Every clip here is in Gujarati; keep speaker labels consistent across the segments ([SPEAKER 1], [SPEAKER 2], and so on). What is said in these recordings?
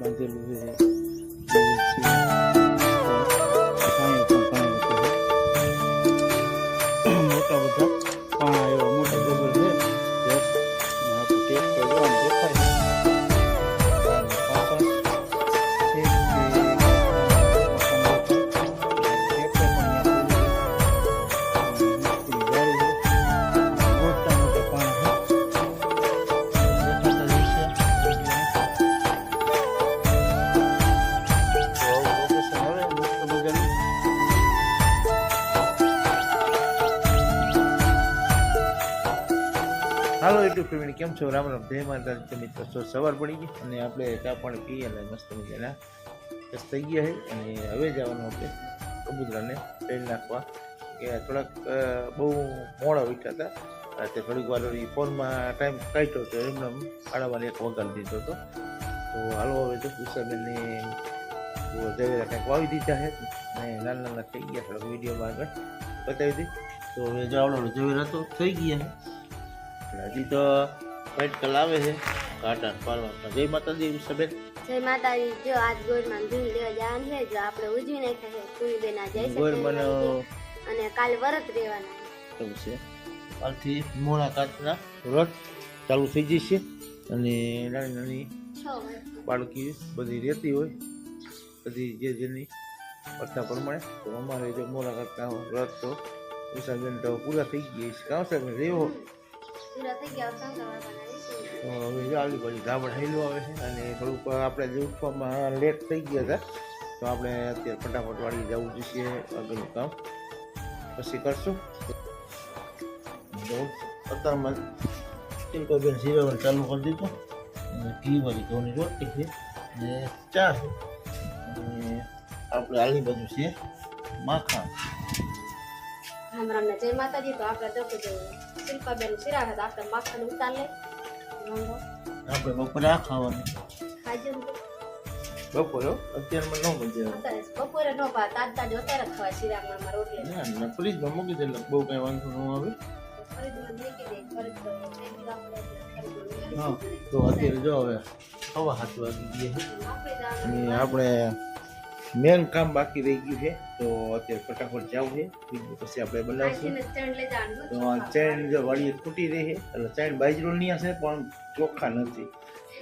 [SPEAKER 1] બાંધેલું છે ફેમિલી કેમ છો રામ રામ. જય માતા મિત્રો તો સવાર પડી ગઈ અને આપણે ચા પાણી પીએ અને મસ્ત મજાના બસ થઈ ગયા છે. અને હવે જવાનું આપણે કબૂતરાને તેલ નાખવા. કે થોડાક બહુ મોડા ઉઠ્યા હતા. રાતે થોડીક વાર ફોનમાં ટાઈમ કાઢ્યો હતો. એમને આડામાં એક વગાડી દીધો હતો. તો હાલો હવે તો ઉષાબેનને જવેરા કંઈક વાવી દીધા છે. અને નાના નાના થઈ ગયા, થોડાક વિડીયોમાં આગળ બતાવી દીધી તો હવે જો જવેરા તો થઈ ગયા હજી તો વાઇટ કલાવે આવે છે કાંટા પાલવા જય માતાજી ઉષાબેન
[SPEAKER 2] જય માતાજી. જો આજ ગોળમાં ધૂળ લેવા જવાનું છે જો આપણે ઉજવી નાખ્યા છે બેન જય
[SPEAKER 1] ગોર મને
[SPEAKER 2] અને કાલે વરત રહેવાના.
[SPEAKER 1] એવું છે. કાલથી મોડા કાચના વ્રત ચાલુ થઈ જશે. અને નાની નાની બાળકી બધી રહેતી હોય. બધી જે જેની પ્રથા પ્રમાણે તો અમારે જો મોડા કાચના વ્રત તો ઉષાબેન તો પૂરા થઈ ગયા છે. કાં સાહેબ રેવો તો હવે જો પછી બાજુ હેલું આવે છે. અને થોડુંક આપણે ઉઠવામાં લેટ થઈ ગયા હતા તો આપણે અત્યારે ફટાફટ વાળી જવું જોઈએ આગળનું કામ. પછી કરશું. અત્યારમાં ટિંકોબેન સિરેવણ ચાલુ કરી દીધું. અને ઘી વાળી ઘઉંની રોટી છે. અને ચા છે. અને આપણે આલી બાજુ છે માખણ.
[SPEAKER 2] રામ રામ. જય માતાજી. તો આપણે કીધું શિલ્પાબેન શિરા હતા આપણે માખણ ઉતાર
[SPEAKER 1] આપણે બપોરે આ ખાવાનું.
[SPEAKER 2] ખાજે.
[SPEAKER 1] બપોરે હો, અત્યારમાં ન મજા
[SPEAKER 2] અત્યારે બપોરે નો ભાત તાજ તાજ અત્યારે ખાવા શિરામાં અમારા રોટલી.
[SPEAKER 1] ના ના ફ્રીજમાં મૂકી દે એટલે બહુ કઈ વાંધો ન આવે. હા તો અત્યારે જો હવે હવા હાથ વાગી
[SPEAKER 2] આપણે
[SPEAKER 1] મેન કામ બાકી રહી ગયું છે તો અત્યારે ફટાફટ જવું છે. બીજું પછી આપણે બનાવશું. તો ચેન જો વાળી ખૂટી રહી છે એટલે ચેન બાજરો ની હશે પણ ચોખ્ખા નથી.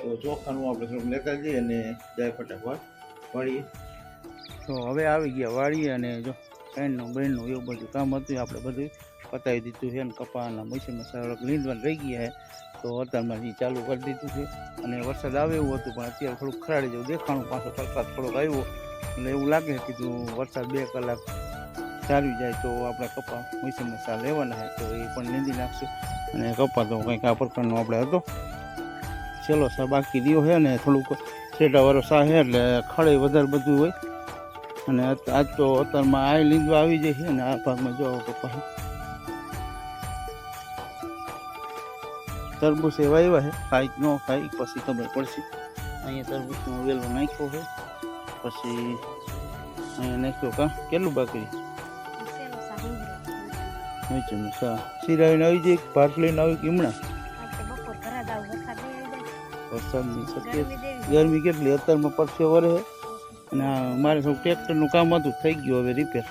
[SPEAKER 1] તો ચોખાનું આપણે થોડુંક લેતા જઈએ અને જાય ફટાફટ વાળીએ તો હવે આવી ગયા વાળીએ અને જો ફ્રેન્ડનું બ્રેન્ડનું એવું બધું કામ હતું આપણે બધું પતાવી દીધું છે અને કપાના મશીનમાં સરળ લીંદવાન રહી ગયા છે. તો અત્યારમાં ચાલુ કરી દીધું છે. અને વરસાદ આવે એવું હતું પણ અત્યારે થોડુંક ખરાડી જેવું દેખાણું પાછો તડકા થોડોક આવ્યો. એટલે એવું લાગે કે કીધું વરસાદ બે કલાક ચાલી જાય તો આપણે કપા મશીન સા લેવાના હોય તો એ પણ નીંદી નાખશું. અને કપા તો કંઈક આ પ્રકારનો આપણે હતો. ચેલો સા બાકી રહ્યો છે ને થોડુંક છેટાવાળો સા છે એટલે ખડે વધારે બધું હોય. અને આજ- તો અત્યારમાં આ લીંદવા આવી જાય છે અને આ ભાગમાં જો કપા તરબૂચ એવા એવા છે, ખાઈ ન ખાઈ, પછી ખબર પડશે. અહીંયા તરબૂચનો વેલો નાખ્યો છે. પછી અહીંયા નાખ્યો કા? કેટલું બાકી? વેચું સા. સિરાવીને આવી જાય ભાત લઈને આવી હમણાં?
[SPEAKER 2] તો
[SPEAKER 1] વરસાદની શક્યતા
[SPEAKER 2] ગરમી
[SPEAKER 1] કેટલી? અત્યારમાં પરસે વરે છે અને મારે થોડું ટ્રેક્ટરનું કામ હતું, થઈ ગયું હવે રિપેર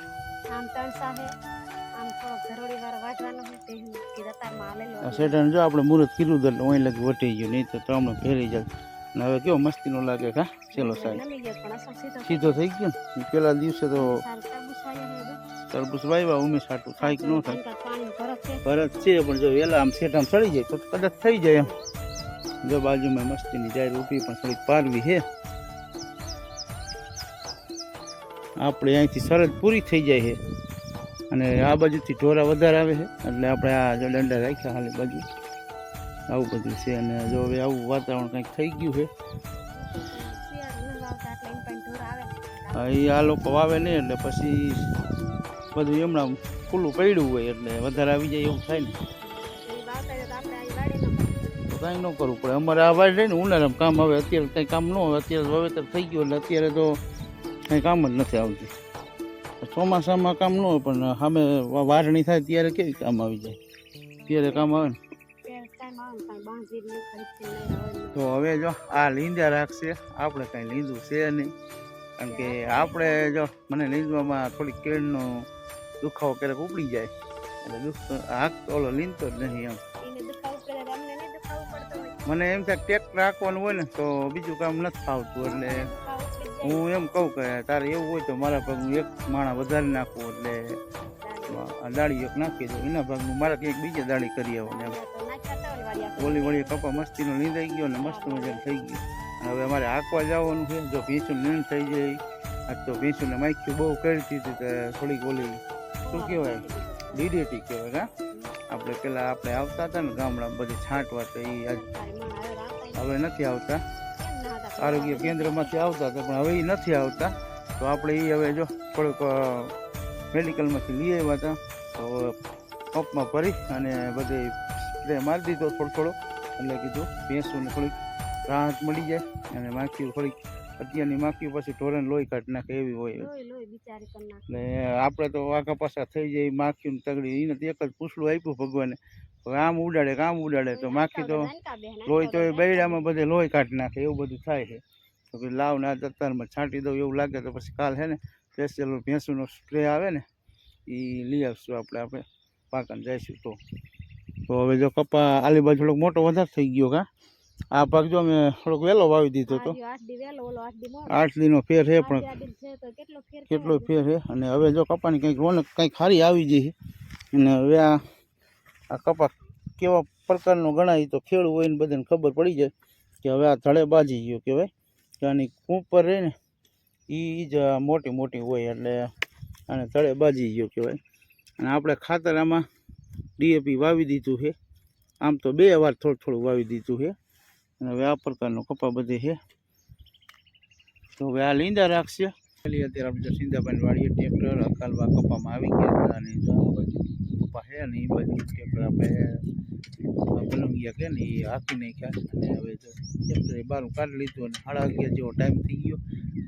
[SPEAKER 2] તે
[SPEAKER 1] સેટાને જો આપણે મુહૂર્ત કીધું એટલે અહીં લગી વટી ગયું, નહીં તો તમને ફેરી જાય. અને હવે કેવો મસ્તીનો લાગે કા ચેલો સાહેબ
[SPEAKER 2] સીધો
[SPEAKER 1] થઈ ગયો ને? પેલા દિવસે તો
[SPEAKER 2] તરબૂચ વાયા હે
[SPEAKER 1] તરબૂચ વાવ્યા ઉમેશ હાટું થાય કે ન થાય?
[SPEAKER 2] ભરત છે.
[SPEAKER 1] પણ જો વેલા આમ સેટામ સડી જાય તો કદાચ થઈ જાય એમ. જો બાજુમાં મસ્તીની જાય ઊભી પણ થોડીક પારવી છે. આપણે અહીંથી સરજ પૂરી થઈ જાય છે. અને આ બાજુથી ઢોરા વધારે આવે છે. એટલે આપણે આ જો દંડા રાખ્યા હાલી બાજુ. આવું બધું છે અને જો હવે આવું વાતાવરણ કંઈક થઈ ગયું છે. એ આ લોકો વાવે નહીં એટલે પછી બધું એમણા ખુલ્લું પડ્યું હોય એટલે વધારે આવી જાય એવું થાય ને. કાંઈ ન કરવું પડે. અમારે આ વાડ રહે ને ઉનાળામાં કામ આવે અત્યારે કંઈ કામ ન હોય, અત્યારે વાવેતર થઈ ગયું એટલે અત્યારે તો કંઈ કામ જ નથી આવતું. ચોમાસામાં કામ ન હોય, પણ સામે વાઢણી થાય ત્યારે કેવી કામ આવી જાય? ત્યારે કામ આવે ને. તો હવે જો આ લીંજા રાખશે. આપણે કાંઈ લીંદું છે નહીં. કારણ કે આપણે જો મને લીંદવામાં થોડીક કેળનો દુખાવો ક્યારેક ઉપડી જાય. એટલે દુઃખ હાથ ઓલો લીંતો જ નહીં એમ. મને એમ થાય ટેક રાખવાનું હોય ને તો બીજું કામ નથી ફાવતું એટલે હું એમ કહું કે તારે એવું હોય તો મારા ભાગનું એક માણા વધારે નાખવું એટલે આ દાળી એક નાખી દઉં એના ભાગનું મારે કંઈક બીજે દાળી કરી આવો ને એમ
[SPEAKER 2] ઓલી વાળી
[SPEAKER 1] કપા મસ્તીનો લીંદાઈ ગયો ને મસ્ત મજાનું થઈ ગયું. હવે અમારે હાંકવા જવાનું છે. જો ભીંસું નીણ થઈ જાય, આજ તો ભીંસુને માખ્યું બહુ કરી હતી તો થોડીક ઓલી, શું કહેવાય, ડીડીટી કહેવાય, હા? આપણે પેલા આપણે આવતા હતા ને ગામડામાં બધી છાંટવા તો એ
[SPEAKER 2] હવે
[SPEAKER 1] નથી આવતા? આરોગ્ય કેન્દ્રમાંથી આવતા હતા, પણ હવે એ નથી આવતા. તો આપણે એ હવે જો થોડુંક મેડિકલમાંથી લઈ આવ્યા હતા. તો પંપમાં ભરી અને બધે સ્પ્રે મારી દીધો થોડો થોડો. એટલે કીધું ભેંસોને થોડીક રાહત મળી જાય અને માખીઓ થોડીક અત્યારની માખીઓ પછી ઢોરણ લોહી કાઢ નાખે એવી હોય. એટલે આપણે તો વાઘા પાછા થઈ જાય માખીને તગડી. એને એક જ પૂછડું આપ્યું ભગવાને. આમ ઉડાડે આમ ઉડાડે. તો માખી તો લોહી તો એ બૈડામાં બધે લોહી કાઢી નાખે. એવું બધું થાય છે. તો કે લાવ ને આ દત્તારમાં છાંટી દઉં એવું લાગે તો પછી કાલ છે ને સ્પેશિયલ ભેંસુનો સ્પ્રે આવે ને એ લઈ આવશું આપણે આપણે પાકને જઈશું તો. તો હવે જો કપા આલી બાજુ થોડોક મોટો વધારે થઈ ગયો કા. આ પાક જો અમે થોડોક વહેલો વાવી દીધો તો.
[SPEAKER 2] આઠ
[SPEAKER 1] દીનો ફેર છે પણ
[SPEAKER 2] કેટલો ફેર
[SPEAKER 1] છે અને હવે જો કપાની કંઈક રોનક કંઈક સારી આવી જઈ છે અને હવે આ આ કપા કેવા પ્રકારનો ગણાય તો ખેડૂ હોય ને બધાને ખબર પડી જાય કે હવે આ ધડે બાજી ગયો કહેવાય. કે આની કૂંપર રહે ને એ જ મોટી મોટી હોય એટલે આને ધડે બાજી ગયો કહેવાય. અને આપણે ખાતર આમાં ડીએપી વાવી દીધું છે. આમ તો બે વાર થોડું થોડું વાવી દીધું છે. અને હવે આ પ્રકારનો કપા બધે છે. તો હવે આ લીંદા રાખશે. ખાલી અત્યારે આપણે સિંધાભાઈ વાળીએ ટેક્ટર અકાલવા કપામાં આવી ગયા અને કપા છે અને એ બાજુ ટ્રેક્ટર આપણે બલંગિયા કે ને એ હાકી નાખ્યા. અને હવે તો ટ્રેક્ટરે બહાર કાઢી લીધું અને સાડા અગિયાર જેવો ટાઈમ થઈ ગયો.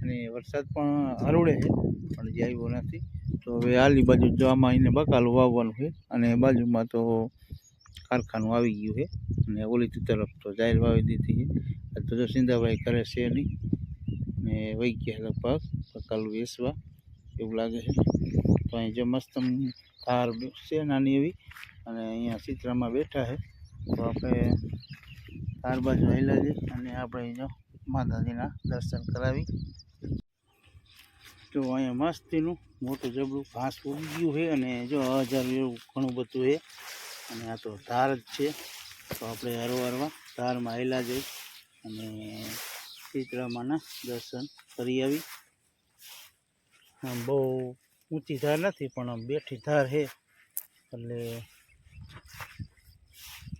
[SPEAKER 1] અને વરસાદ પણ હરોળે છે, પણ જે આવ્યો નથી. તો હવે આલી બાજુ જો આમાં એને બકાલું વાવવાનું છે અને બાજુમાં તો કારખાનું આવી ગયું છે અને ઓલી તરફ તો જાહેર વાવી દીધી છે. તો જો સિંધાભાઈ કરે છે નહીં. ને વહી ગયા લગભગ બકાલું વેસવા એવું લાગે છે. તો અહીં જો મસ્ત ધાર છે નાની એવી અને અહીંયા ચિત્રમાં બેઠા છે. તો આપણે ધાર બાજુ હેલા જઈએ અને આપણે જો માતાજીના દર્શન કરાવી. તો અહીંયા મસ્તીનું મોટું જબડું ઘાસ ઉગી ગયું છે અને જો હજાર એવું ઘણું બધું છે. અને આ તો ધાર જ છે. તો આપણે હરવા ધારમાં આવેલા જઈ અને ચિત્રામાના દર્શન કરી આવી. આમ બહુ ઊંચી ધાર નથી, પણ આમ બેઠી ધાર છે. એટલે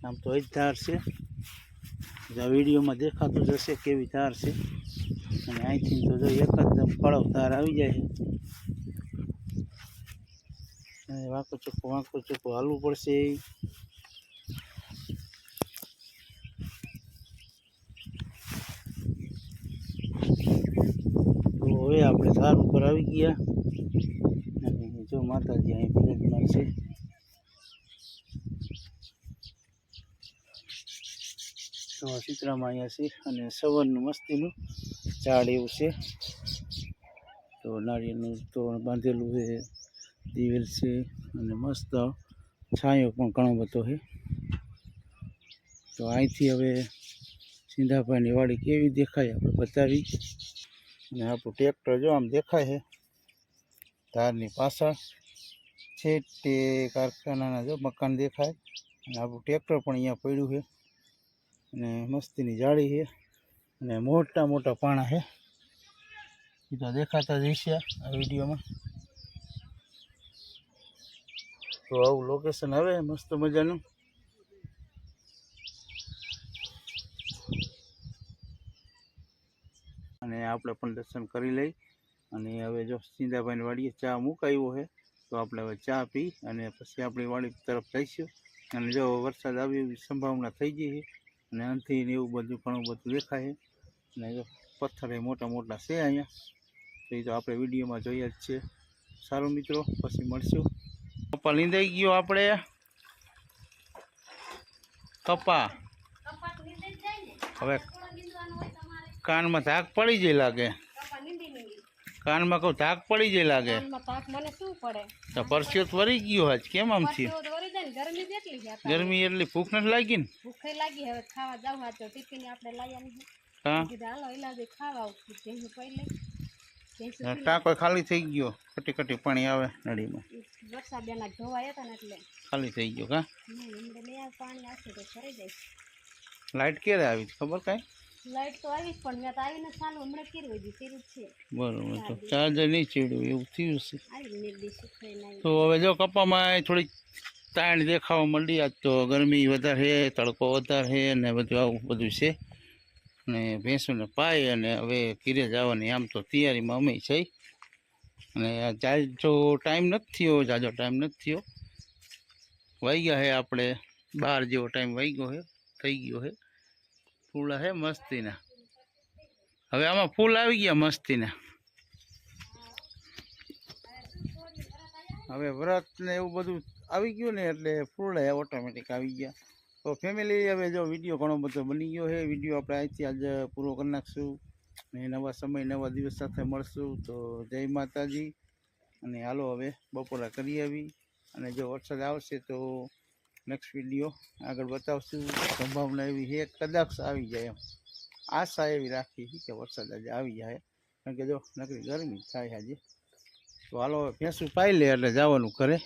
[SPEAKER 1] આમ તો એ જ ધાર છે. જે વિડીયોમાં દેખાતું જ હશે કેવી ધાર છે. અને અહીંથી તો જો એકદમ કડક ધાર આવી જાય અને વાંકો ચોખ્ખો વાંકો ચોખ્ખો હાલવું પડશે. તો હવે આપણે ધાર ઉપર આવી ગયા. અને જો માતાજી અહીં ભગત છે. આ અહીંયા છે અને સવનનું મસ્તીનું ઝાડ એવું છે. તો નાળિયેરનું તોરણ બાંધેલું છે, દિવેલ છે અને મસ્ત છાંયો પણ ઘણો બધો છે. તો અહીંથી હવે સિંધાભાઈની વાડી કેવી દેખાય આપણે બતાવી. અને આપણું ટ્રેક્ટર જો આમ દેખાય છે, ધારની પાછળ છે તે કારખાનાના જો મકાન દેખાય. અને આપણું ટ્રેક્ટર પણ અહીંયા પડ્યું છે. અને મસ્તીની જાળી છે અને મોટા મોટા પાણા છે. એ તો દેખાતા જ હશે આ વિડીયોમાં. તો આવું લોકેશન આવે મસ્ત મજાનું. અને આપણે પણ દર્શન કરી લઈ. અને હવે જો સિંધાભાઈની વાડીએ ચા મુકાયો છે, તો આપણે હવે ચા પી અને પછી આપણી વાડી તરફ જઈશું. અને જો વરસાદ આવે એવી સંભાવના થઈ ગઈ છે અને અંથી ને એવું બધું ઘણું બધું દેખાય છે. અને પથ્થર એ મોટા મોટા છે અહીંયા. તો એ તો આપણે વિડીયોમાં જોઈએ જ છે. સારું મિત્રો પછી મળશું. કપા લીંદાઈ ગયો આપણે? કપા હવે કાનમાં ધાક પડી જાય લાગે. કાનમાં કહું ધાક પડી જાય લાગે.
[SPEAKER 2] મને શું પડે?
[SPEAKER 1] તો પરસ્યોત વરી ગયો આજ કેમ આમ થયું?
[SPEAKER 2] ગરમી જેટલી છે
[SPEAKER 1] ગરમી એટલી ભૂખ નથી લાગી ને?
[SPEAKER 2] ભૂખે લાગી હવે ખાવા જાવ તો ટિફિન આપણે લઈ આવી
[SPEAKER 1] હા?
[SPEAKER 2] હાલો ઇલાજ ખાવા આવું ભેંસું પી લઈ ભેંસું
[SPEAKER 1] ને
[SPEAKER 2] પી
[SPEAKER 1] ટાંકો ખાલી થઈ ગયો. કટી કટી પાણી આવે નળીમાં.
[SPEAKER 2] વરસાદ બેના ધોવાયા હતા ને એટલે.
[SPEAKER 1] ખાલી થઈ ગયો કા
[SPEAKER 2] પાણી આવશે તો ફરી જાય.
[SPEAKER 1] લાઇટ ક્યારે આવી ખબર કાંઈ?
[SPEAKER 2] લાઈટ તો આવી પણ મેં તો આવીને ચાલુ હમણાં કર્યું હજી કર્યું છે.
[SPEAKER 1] બરોબર તો ચાર્જર. નહીં ચડ્યું એવું થયું છે તો હવે જો કપામાં થોડીક તાણ દેખાવા માંડી આજ તો ગરમી વધારે છે તડકો વધારે છે ને બધું આવું બધું છે. અને ભેંસોને પાય અને હવે ઘીરે જવાની આમ તો તૈયારીમાં અમે છે અને જાજો ટાઈમ નથી થયો જાજો ટાઈમ નથી થયો. વાગ્યા છે આપણે બાર જેવો ટાઈમ વાગ્યો છે થઈ ગયો છે. ફૂલ છે મસ્તીના. હવે આમાં ફૂલ આવી ગયા મસ્તીના. હવે વ્રત ને એવું બધું આવી ગયું ને એટલે ફૂલ ઓટોમેટિક આવી ગયા. તો ફેમિલી હવે જો વીડિયો ઘણો બધો બની ગયો છે વીડિયો આપણે અહીંથી આજે પૂરો કરી નાખશું. ને નવા સમય, નવા દિવસ સાથે મળશું. તો જય માતાજી. અને હાલો હવે બપોરા કરી આવી. અને જો વરસાદ આવશે તો નેક્સ્ટ વીડિયો આગળ બતાવશું. સંભાવના એવી છે, કદાચ આવી જાય એમ. આશા એવી રાખી કે વરસાદ આજે આવી જાય. કારણ કે જો નકરી ગરમી થાય આજે. તો હાલો ભેંસું પાઈ લે એટલે જવાનું ઘરે.